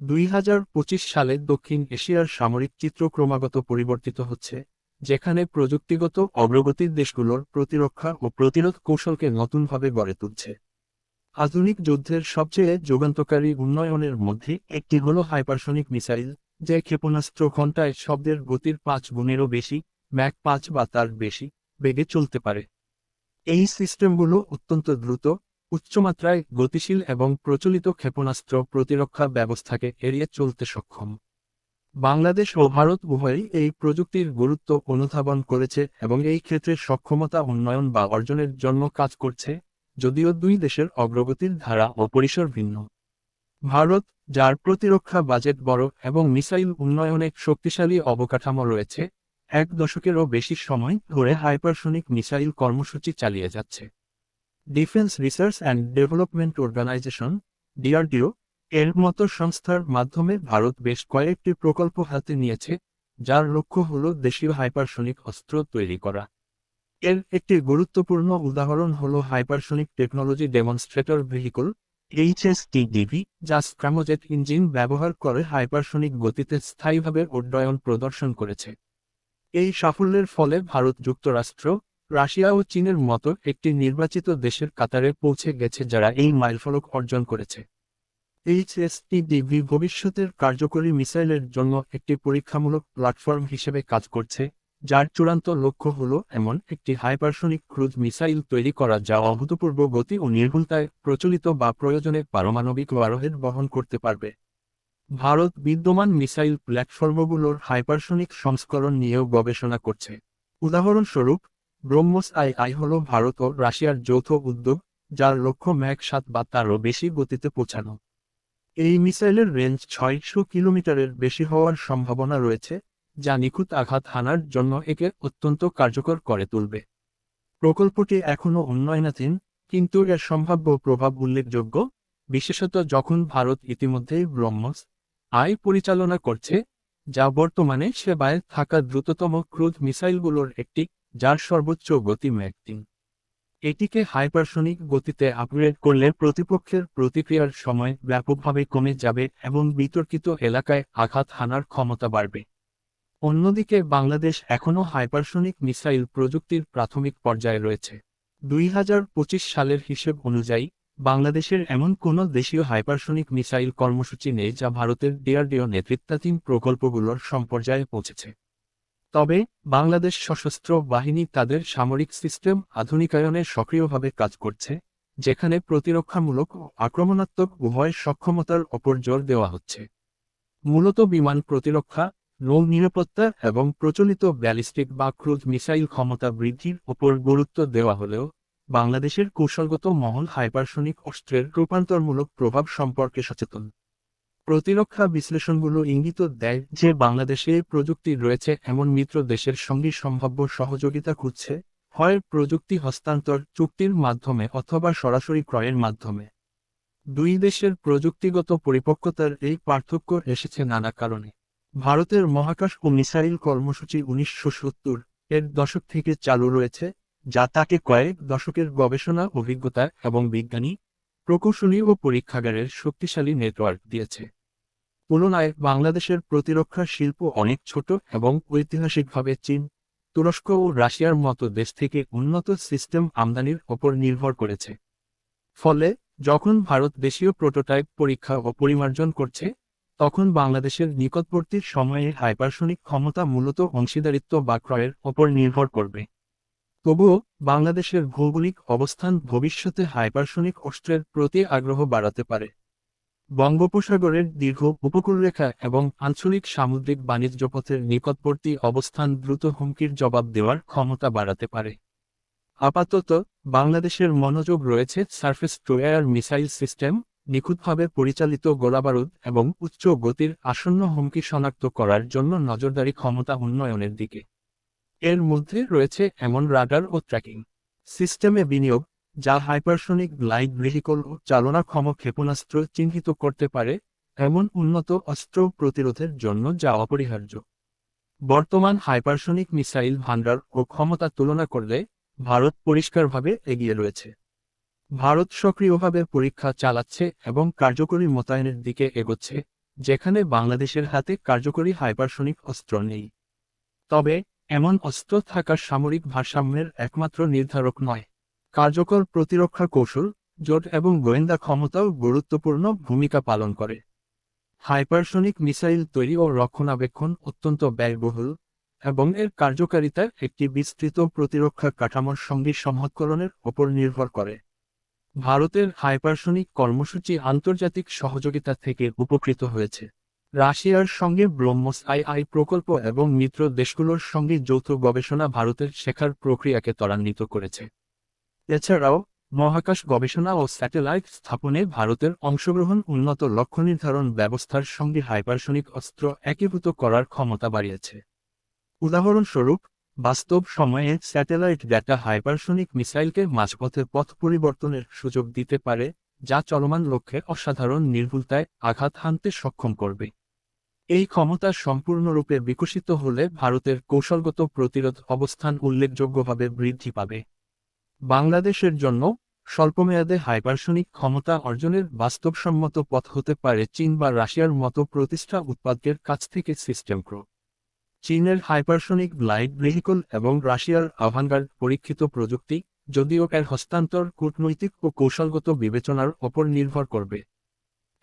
দুই হাজার পঁচিশ সালে দক্ষিণ এশিয়ার সামরিক চিত্র ক্রমাগত পরিবর্তিত হচ্ছে, যেখানে প্রযুক্তিগত অগ্রগতির দেশগুলোর প্রতিরক্ষা ও প্রতিরোধ কৌশলকে নতুনভাবে গড়ে তুলছে। আধুনিক যুদ্ধের সবচেয়ে যুগান্তকারী উন্নয়নের মধ্যে একটি হল হাইপারসনিক মিসাইল, যে ক্ষেপণাস্ত্র ঘণ্টায় শব্দের গতির পাঁচ গুণেরও বেশি ম্যাক পাঁচ বা তার বেশি, বেগে চলতে পারে। এই সিস্টেমগুলো অত্যন্ত দ্রুত উচ্চমাত্রায় গতিশীল এবং প্রচলিত ক্ষেপণাস্ত্র প্রতিরক্ষা ব্যবস্থাকে এড়িয়ে চলতে সক্ষম। বাংলাদেশ ও ভারত উভয়ই এই প্রযুক্তির গুরুত্ব অনুধাবন করেছে এবং এই ক্ষেত্রে সক্ষমতা উন্নয়ন বা অর্জনের জন্য কাজ করছে, যদিও দুই দেশের অগ্রগতির ধারা ও পরিসর ভিন্ন। ভারত, যার প্রতিরক্ষা বাজেট বড় এবং মিসাইল উন্নয়নে শক্তিশালী অবকাঠামো রয়েছে, এক দশকেরও বেশি সময় ধরে হাইপারসনিক মিসাইল কর্মসূচি চালিয়ে যাচ্ছে। Defence research and development organisation DRDO এর মতো সংস্থার মাধ্যমে ভারত বেশ কয়েকটি প্রকল্প হাতে নিয়েছে, যার লক্ষ্য হল দেশীয় হাইপারসনিক অস্ত্র তৈরি করা। এর একটি গুরুত্বপূর্ণ উদাহরণ হল hypersonic technology demonstrator vehicle HSTDV যা স্ক্রামোজেট ইঞ্জিন ব্যবহার করে হাইপারসনিক গতিতে স্থায়ীভাবে উড্ডয়ন প্রদর্শন করেছে। এই সাফল্যের ফলে ভারত যুক্তরাষ্ট্র রাশিয়া ও চীনের মতো একটি নির্বাচিত দেশের কাতারে পৌঁছে গেছে যারা এই মাইলফলক অর্জন করেছে। এইচএসটিডিভি ভবিষ্যতের কার্যকরী মিসাইলের জন্য একটি পরীক্ষামূলক প্ল্যাটফর্ম হিসেবে কাজ করছে, যার চূড়ান্ত লক্ষ্য হল এমন একটি হাইপারসনিক ক্রুজ মিসাইল তৈরি করা যা অভূতপূর্ব গতি ও নির্ভুলতায় প্রচলিত বা প্রয়োজনে পারমাণবিক ওয়ারহেড বহন করতে পারবে। ভারত বিদ্যমান মিসাইল প্ল্যাটফর্মগুলোর হাইপারসনিক সংস্করণ নিয়েও গবেষণা করছে। উদাহরণস্বরূপ ব্রহ্মস আই আই হল ভারত ও রাশিয়ার যৌথ উদ্যোগ, যার লক্ষ্য ম্যাক সাত বা তারও বেশি গতিতে পৌঁছানো। এই মিসাইলের রেঞ্জ ছয়শো কিলোমিটারের বেশি হওয়ার সম্ভাবনা রয়েছে, যা নিখুঁত আঘাত হানার জন্য একে অত্যন্ত কার্যকর করে তুলবে। প্রকল্পটি এখনও উন্নয়নাধীন, কিন্তু এর সম্ভাব্য প্রভাব উল্লেখযোগ্য, বিশেষত যখন ভারত ইতিমধ্যেই ব্রহ্মস আই পরিচালনা করছে, যা বর্তমানে সেবায় থাকা দ্রুততম ক্রুজ মিসাইলগুলোর একটি যার সর্বোচ্চ গতি ম্যাক এটিকে হাইপারসনিক গতিতে আপগ্রেড করলে প্রতিপক্ষের প্রতিক্রিয়ার সময় ব্যাপকভাবে কমে যাবে এবং বিতর্কিত এলাকায় আঘাত হানার ক্ষমতা বাড়বে। অন্যদিকে বাংলাদেশ এখনও হাইপারসনিক মিসাইল প্রযুক্তির প্রাথমিক পর্যায়ে রয়েছে। দুই হাজার পঁচিশ সালের হিসেব অনুযায়ী, বাংলাদেশের এমন কোনো দেশীয় হাইপারসনিক মিসাইল কর্মসূচি নেই যা ভারতের ডিআরডিও নেতৃত্বাধীন প্রকল্পগুলোর সম্পর্যায়ে পৌঁছেছে। তবে, বাংলাদেশ সশস্ত্র বাহিনী তাদের সামরিক সিস্টেম আধুনিকায়নে সক্রিয়ভাবে কাজ করছে, যেখানে প্রতিরক্ষামূলক ও আক্রমণাত্মক উভয় সক্ষমতার ওপর জোর দেওয়া হচ্ছে। মূলত বিমান প্রতিরক্ষা, নৌ নিরাপত্তা এবং প্রচলিত ব্যালিস্টিক বা ক্রুজ মিসাইল ক্ষমতা বৃদ্ধির ওপর গুরুত্ব দেওয়া হলেও, বাংলাদেশের কৌশলগত মহল হাইপারসনিক অস্ত্রের রূপান্তরমূলক প্রভাব সম্পর্কে সচেতন। প্রতিরক্ষা বিশ্লেষণগুলো ইঙ্গিত দেয় যে বাংলাদেশে প্রযুক্তি রয়েছে এমন মিত্র দেশের সঙ্গে সম্ভাব্য সহযোগিতা খুঁজছে, হয় প্রযুক্তি হস্তান্তর চুক্তির মাধ্যমে অথবা সরাসরি ক্রয়ের মাধ্যমে। দুই দেশের প্রযুক্তিগত পরিপক্কতার এই পার্থক্য এসেছে নানা কারণে। ভারতের মহাকাশ ও মিসাইল কর্মসূচি উনিশশো সত্তর এর দশক থেকে চালু রয়েছে, যা তাকে কয়েক দশকের গবেষণা, অভিজ্ঞতা এবং বিজ্ঞানী, প্রকৌশলী ও পরীক্ষাগারের শক্তিশালী নেটওয়ার্ক দিয়েছে। তুলনায় বাংলাদেশের প্রতিরক্ষা শিল্প অনেক ছোট এবং ঐতিহাসিকভাবে চীন, তুরস্ক ও রাশিয়ার মতো দেশ থেকে উন্নত সিস্টেম আমদানির ওপর নির্ভর করেছে। ফলে, যখন ভারত দেশীয় প্রোটোটাইপ পরীক্ষা ও পরিমার্জন করছে, তখন বাংলাদেশের নিকটবর্তী সময়ে হাইপারসনিক ক্ষমতা মূলত অংশীদারিত্ব বা ক্রয়ের ওপর নির্ভর করবে। তবুও, বাংলাদেশের ভৌগোলিক অবস্থান ভবিষ্যতে হাইপারসনিক অস্ত্রের প্রতি আগ্রহ বাড়াতে পারে। বঙ্গোপসাগরের দীর্ঘ উপকূলরেখা এবং আঞ্চলিক সামুদ্রিক বাণিজ্য পথের নিকটবর্তী অবস্থান দ্রুত হুমকির জবাব দেওয়ার ক্ষমতা বাড়াতে পারে। আপাতত, বাংলাদেশের মনোযোগ রয়েছে surface to air missile system, নিখুঁতভাবে পরিচালিত গোলাবারুদ এবং উচ্চ গতির আসন্ন হুমকি শনাক্ত করার জন্য নজরদারি ক্ষমতা উন্নয়নের দিকে। এর মধ্যে রয়েছে এমন রাডার ও ট্র্যাকিং। সিস্টেমে বিনিয়োগ যা হাইপারসনিক গ্লাইড ভেহিকল ও চালনাক্ষম ক্ষেপণাস্ত্র চিহ্নিত করতে পারে, এমন উন্নত অস্ত্র প্রতিরোধের জন্য যা অপরিহার্য। বর্তমান হাইপারসনিক মিসাইল ভান্ডার ও ক্ষমতা তুলনা করলে ভারত পরিষ্কারভাবে এগিয়ে রয়েছে। ভারত সক্রিয়ভাবে পরীক্ষা চালাচ্ছে এবং কার্যকরী মোতায়েনের দিকে এগোচ্ছে, যেখানে বাংলাদেশের হাতে কার্যকরী হাইপারসনিক অস্ত্র নেই। তবে, এমন অস্ত্র থাকা সামরিক ভারসাম্যের একমাত্র নির্ধারক নয়। কার্যকর প্রতিরক্ষা কৌশল, জোট এবং গোয়েন্দা ক্ষমতাও গুরুত্বপূর্ণ ভূমিকা পালন করে। হাইপারসনিক মিসাইল তৈরি ও রক্ষণাবেক্ষণ অত্যন্ত ব্যয়বহুল এবং এর কার্যকারিতা একটি বিস্তৃত প্রতিরক্ষা কাঠামোর সঙ্গে সংহতকরণের ওপর নির্ভর করে। ভারতের হাইপারসনিক কর্মসূচি আন্তর্জাতিক সহযোগিতা থেকে উপকৃত হয়েছে। রাশিয়ার সঙ্গে ব্রহ্মস আই আই প্রকল্প এবং মিত্র দেশগুলোর সঙ্গে যৌথ গবেষণা ভারতের শেখার প্রক্রিয়াকে ত্বরান্বিত করেছে। এছাড়াও, মহাকাশ গবেষণা ও স্যাটেলাইট স্থাপনে ভারতের অংশগ্রহণ উন্নত লক্ষ্য নির্ধারণ ব্যবস্থার সঙ্গে হাইপারসনিক অস্ত্র একীভূত করার ক্ষমতা বাড়িয়েছে। উদাহরণস্বরূপ, বাস্তব সময়ে স্যাটেলাইট ডেটা হাইপারসনিক মিসাইলকে মাঝপথে পথ পরিবর্তনের সুযোগ দিতে পারে, যা চলমান লক্ষ্যে অসাধারণ নির্ভুলতায় আঘাত হানতে সক্ষম করবে। এই ক্ষমতা সম্পূর্ণরূপে বিকশিত হলে ভারতের কৌশলগত প্রতিরোধ অবস্থান উল্লেখযোগ্যভাবে বৃদ্ধি পাবে। বাংলাদেশের জন্য স্বল্পমেয়াদে হাইপারসনিক ক্ষমতা অর্জনের বাস্তবসম্মত পথ হতে পারে চীন বা রাশিয়ার মতো প্রতিষ্ঠা উৎপাদকের কাছ থেকে সিস্টেম ক্রো চীনের হাইপারসনিক গ্লাইড ভেহিকল এবং রাশিয়ার আভানগার্ড পরীক্ষিত প্রযুক্তি যদিও এর হস্তান্তর কূটনৈতিক ও কৌশলগত বিবেচনার ওপর নির্ভর করবে।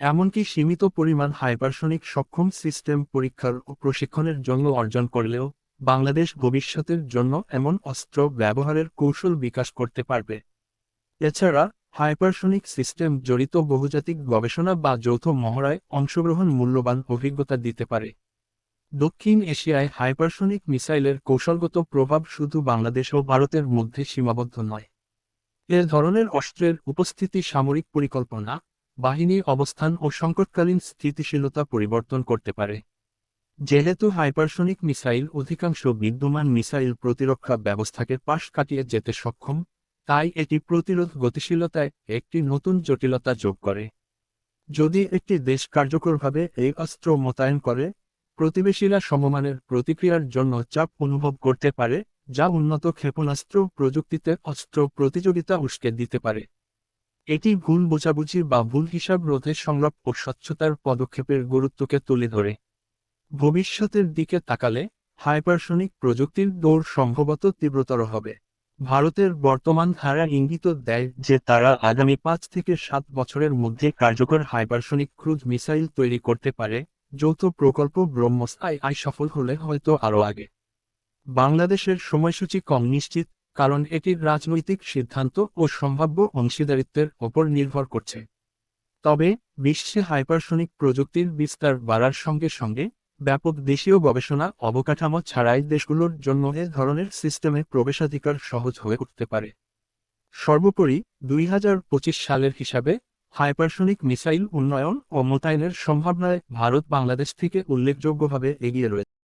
এমনকি সীমিত পরিমাণ হাইপারসনিক সক্ষম সিস্টেম পরীক্ষার ও প্রশিক্ষণের জন্য অর্জন করলেও বাংলাদেশ ভবিষ্যতের জন্য এমন অস্ত্র ব্যবহারের কৌশল বিকাশ করতে পারবে। এছাড়া, হাইপারসনিক সিস্টেম জড়িত বহুজাতিক গবেষণা বা যৌথ মহড়ায় অংশগ্রহণ মূল্যবান অভিজ্ঞতা দিতে পারে। দক্ষিণ এশিয়ায় হাইপারসনিক মিসাইলের কৌশলগত প্রভাব শুধু বাংলাদেশ ও ভারতের মধ্যে সীমাবদ্ধ নয়। এ ধরনের অস্ত্রের উপস্থিতি সামরিক পরিকল্পনা, বাহিনী অবস্থান ও সংকটকালীন স্থিতিশীলতা পরিবর্তন করতে পারে। যেহেতু হাইপারসনিক মিসাইল অধিকাংশ বিদ্যমান মিসাইল প্রতিরক্ষা ব্যবস্থাকে পাশ কাটিয়ে যেতে সক্ষম, তাই এটি প্রতিরোধ গতিশীলতায় একটি নতুন জটিলতা যোগ করে। যদি একটি দেশ কার্যকরভাবে এই অস্ত্র মোতায়েন করে, প্রতিবেশীরা সমমানের প্রতিক্রিয়ার জন্য চাপ অনুভব করতে পারে, যা উন্নত ক্ষেপণাস্ত্র প্রযুক্তিতে অস্ত্র প্রতিযোগিতা উস্কে দিতে পারে। এটি ভুল বোঝাবুঝি বা ভুল হিসাব রোধে সংলাপ ও স্বচ্ছতার পদক্ষেপের গুরুত্বকে তুলে ধরে। ভবিষ্যতের দিকে তাকালে, হাইপারসনিক প্রযুক্তির দৌড় সম্ভবত তীব্রতর হবে। ভারতের বর্তমান ধারা ইঙ্গিত দেয় যে তারা আগামী পাঁচ থেকে সাত বছরের মধ্যে কার্যকর হাইপারসনিক ক্রুজ মিসাইল তৈরি করতে পারে, যৌথ প্রকল্প ব্রহ্মস আই সফল হলে হয়তো আরও আগে। বাংলাদেশের সময়সূচি কম নিশ্চিত, কারণ এটির রাজনৈতিক সিদ্ধান্ত ও সম্ভাব্য অংশীদারিত্বের ওপর নির্ভর করছে। তবে বিশ্বে হাইপারসনিক প্রযুক্তির বিস্তার বাড়ার সঙ্গে সঙ্গে ব্যাপক দেশীয় গবেষণা, অবকাঠামো ছাড়াই দেশগুলোর জন্য এ ধরনের সিস্টেমে প্রবেশাধিকার সহজ হয়ে উঠতে পারে। সর্বোপরি, দুই হাজার পঁচিশ সালের হিসাবে, হাইপারসনিক মিসাইল উন্নয়ন ও মোতায়েনের সম্ভাবনায় ভারত বাংলাদেশ থেকে উল্লেখযোগ্যভাবে এগিয়ে রয়েছে